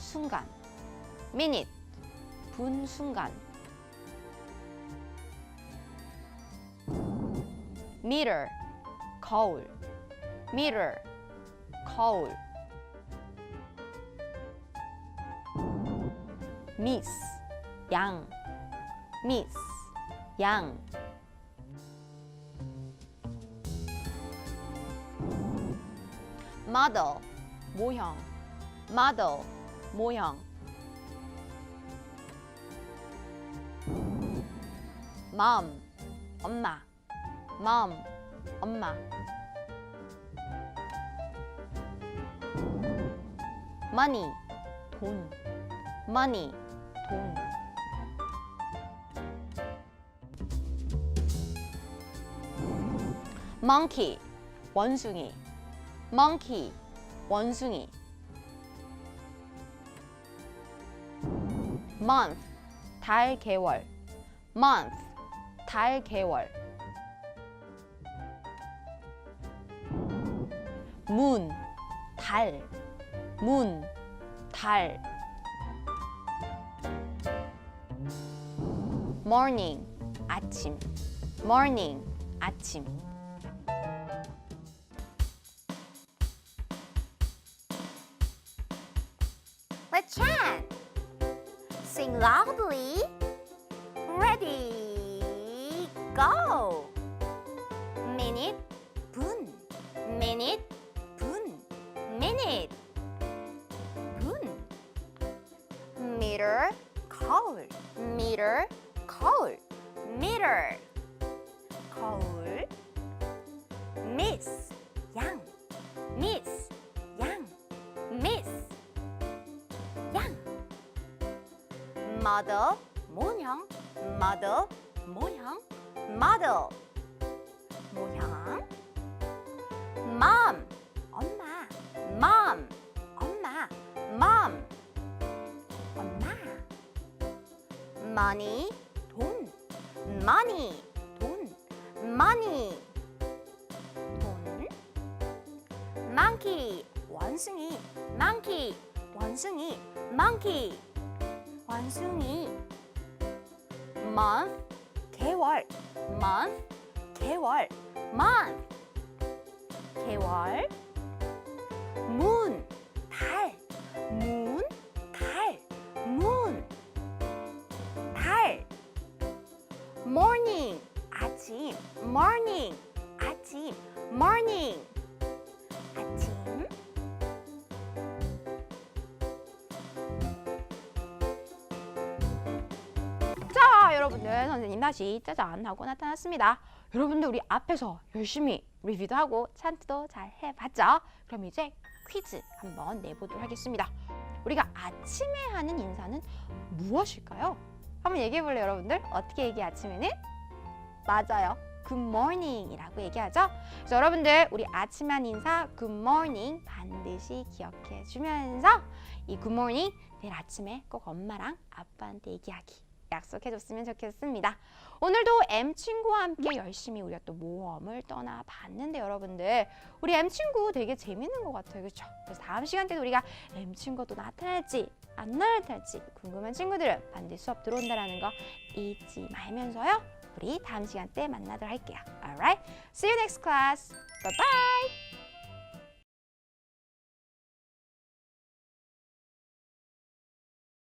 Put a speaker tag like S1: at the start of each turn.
S1: 순간. minute 분 순간. meter 거울. meter 거울. miss 양. miss 양. model 모형 model 모형 mom 엄마 mom 엄마 money 돈 money 돈 monkey 원숭이 monkey 원숭이 month 달 개월 month 달 개월 moon 달 moon 달 morning 아침 morning 아침
S2: Let's chant. Sing loudly. Ready. Go. Minute. 분. Minute. 분. Minute. 분. Meter. 거울. Meter. 거울. Meter. 거울. Miss. Mother 모형 mother 모형 mother 모형 mom 엄마 mom 엄마 mom 엄마 money 돈 money 돈 money 돈 monkey 원숭이 monkey 원숭이 monkey 원숭이 month 개월 month 개월 month 개월 moon 달 moon 달 moon 달 morning 아침 morning 아침 morning
S1: 여러분들 선생님 다시 짜잔 하고 나타났습니다. 여러분들 우리 앞에서 열심히 리뷰도 하고 찬트도 잘 해봤죠? 그럼 이제 퀴즈 한번 내보도록 하겠습니다. 우리가 아침에 하는 인사는 무엇일까요? 한번 얘기해 볼래요, 여러분들? 어떻게 얘기해 아침에는? 맞아요. Morning이라고 얘기하죠. 그래서 여러분들 우리 아침에 한 인사 morning 반드시 기억해 주면서 이 morning 내일 아침에 꼭 엄마랑 아빠한테 얘기하기 약속해줬으면 좋겠습니다. 오늘도 M 친구와 함께 열심히 우리가 또 모험을 떠나봤는데 여러분들 우리 M 친구 되게 재밌는 것 같아요, 그렇죠? 그래서 다음 시간 때도 우리가 M 친구가 또 나타날지 안 나타날지 궁금한 친구들은 반드시 수업 들어온다라는 거 잊지 말면서요. 우리 다음 시간 때 만나도록 할게요. Alright, see you next class. Bye bye.